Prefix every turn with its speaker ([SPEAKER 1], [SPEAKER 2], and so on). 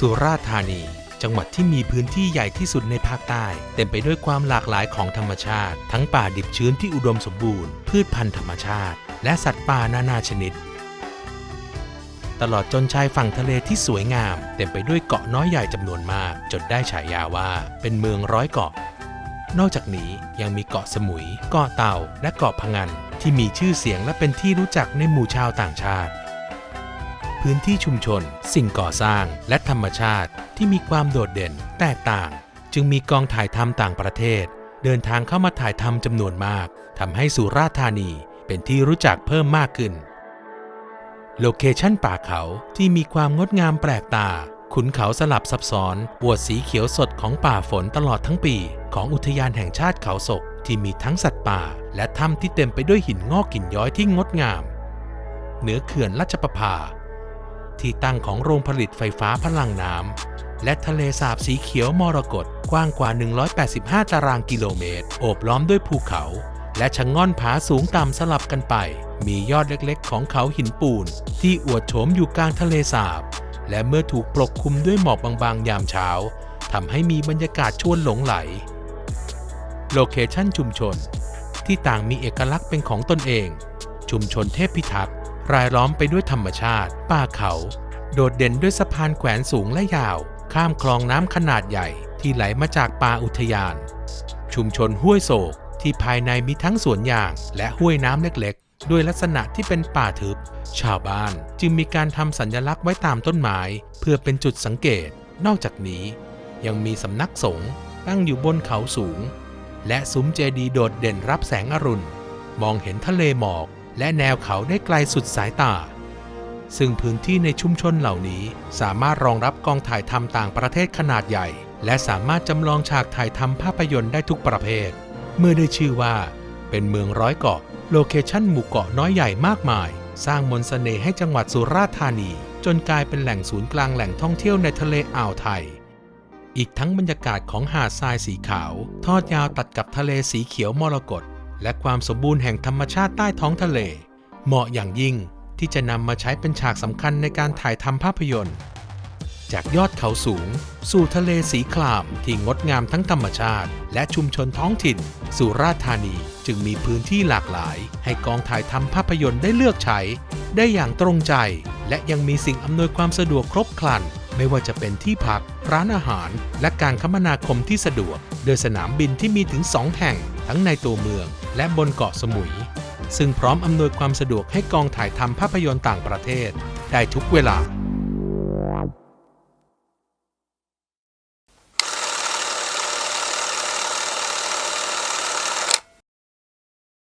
[SPEAKER 1] สุราษฎร์ธานี จังหวัดที่มีพื้นที่ใหญ่ที่สุดในภาคใต้ เต็มไปด้วยความหลากหลายของธรรมชาติ ทั้งป่าดิบชื้นที่อุดมสมบูรณ์ พืชพันธุ์ธรรมชาติ และสัตว์ป่านานาชนิด ตลอดจนชายฝั่งทะเลที่สวยงาม เต็มไปด้วยเกาะน้อยใหญ่จำนวนมาก จนได้ฉายาว่าเป็นเมืองร้อยเกาะ นอกจากนี้ยังมีเกาะสมุย เกาะเต่า และเกาะพะงันที่มีชื่อเสียงและเป็นที่รู้จักในหมู่ชาวต่างชาติ พื้นที่ชุมชน สิ่งก่อสร้าง และธรรมชาติที่มีความโดดเด่น แตกต่าง จึงมีกองถ่ายทำต่างประเทศ เดินทางเข้ามาถ่ายทำจำนวนมากทำให้สุราษฎร์ธานีเป็นที่รู้จักเพิ่มมากขึ้น โลเคชั่นป่าเขาที่มีความงดงามแปลกตา ขุนเขาสลับซับซ้อนอวดสีเขียวสดของป่าฝนตลอดทั้งปี ของอุทยานแห่งชาติเขาศก ที่มีทั้งสัตว์ป่า และถ้ำที่เต็มไปด้วยหินงอกหินย้อยที่งดงาม เหนือเขื่อนราชประภา ที่ตั้งของโรงผลิตไฟฟ้าพลังน้ำและทะเลสาบสีเขียวมรกตกว้างกว่า 185 ตารางกิโลเมตร โอบล้อมด้วยภูเขา และชะง่อนผาสูงต่ำสลับกันไป มียอดเล็กๆ ของเขาหินปูน ที่อวดโฉมอยู่กลางทะเลสาบ และเมื่อถูกปกคลุมด้วยหมอกบางๆ ยามเช้าทำให้มีบรรยากาศชวนหลงไหล โลเคชั่นชุมชน ที่ต่างมีเอกลักษณ์เป็นของตนเอง ชุมชนเทพพิทักษ์ รายล้อมไปด้วยธรรมชาติ ป่าเขา โดดเด่นด้วยสะพานแขวนสูงและยาว ข้ามคลองน้ำขนาดใหญ่ที่ไหลมาจากป่าอุทยาน ชุมชนห้วยโศกที่ภายในมีทั้งสวนยางและห้วยน้ำเล็กๆ ด้วยลักษณะที่เป็นป่าทึบ ชาวบ้านจึงมีการทำสัญลักษณ์ไว้ตามต้นไม้ เพื่อเป็นจุดสังเกต นอกจากนี้ ยังมีสำนักสงฆ์ตั้งอยู่บนเขาสูง และซุ้มเจดีย์โดดเด่นรับแสงอรุณ มองเห็นทะเลหมอก และแนวเขาได้ไกลสุดสายตา ซึ่งพื้นที่ในชุมชนเหล่านี้สามารถรองรับกองถ่ายทำต่างประเทศขนาดใหญ่ และสามารถจำลองฉากถ่ายทำภาพยนตร์ได้ทุกประเภท เมื่อได้ชื่อว่า เป็นเมืองร้อยเกาะ โลเคชั่นหมู่เกาะน้อยใหญ่มากมาย สร้างมนต์เสน่ห์ให้จังหวัดสุราษฎร์ธานี จนกลายเป็นแหล่งศูนย์กลางแหล่งท่องเที่ยวในทะเลอ่าวไทยอีกทั้งบรรยากาศของหาดทรายสีขาว ทอดยาวตัดกับทะเลสีเขียวมรกต และความสมบูรณ์แห่งธรรมชาติใต้ท้องทะเล เหมาะอย่างยิ่งที่จะนำมาใช้เป็นฉากสำคัญในการถ่ายทำภาพยนตร์ จากยอดเขาสูง สู่ทะเลสีครามที่งดงามทั้งธรรมชาติ และชุมชนท้องถิ่น สุราษฎร์ธานีจึงมีพื้นที่หลากหลาย ให้กองถ่ายทำภาพยนตร์ได้เลือกใช้ ได้อย่างตรงใจ และยังมีสิ่งอำนวยความสะดวกครบครัน ไม่ว่าจะเป็นที่พัก ร้านอาหาร และการคมนาคมที่สะดวก โดยสนามบินที่มีถึง 2 แห่ง ทั้งในตัวเมืองและบนเกาะสมุย ซึ่งพร้อมอำนวยความสะดวกให้กองถ่ายทำภาพยนตร์ต่างประเทศได้ทุกเวลา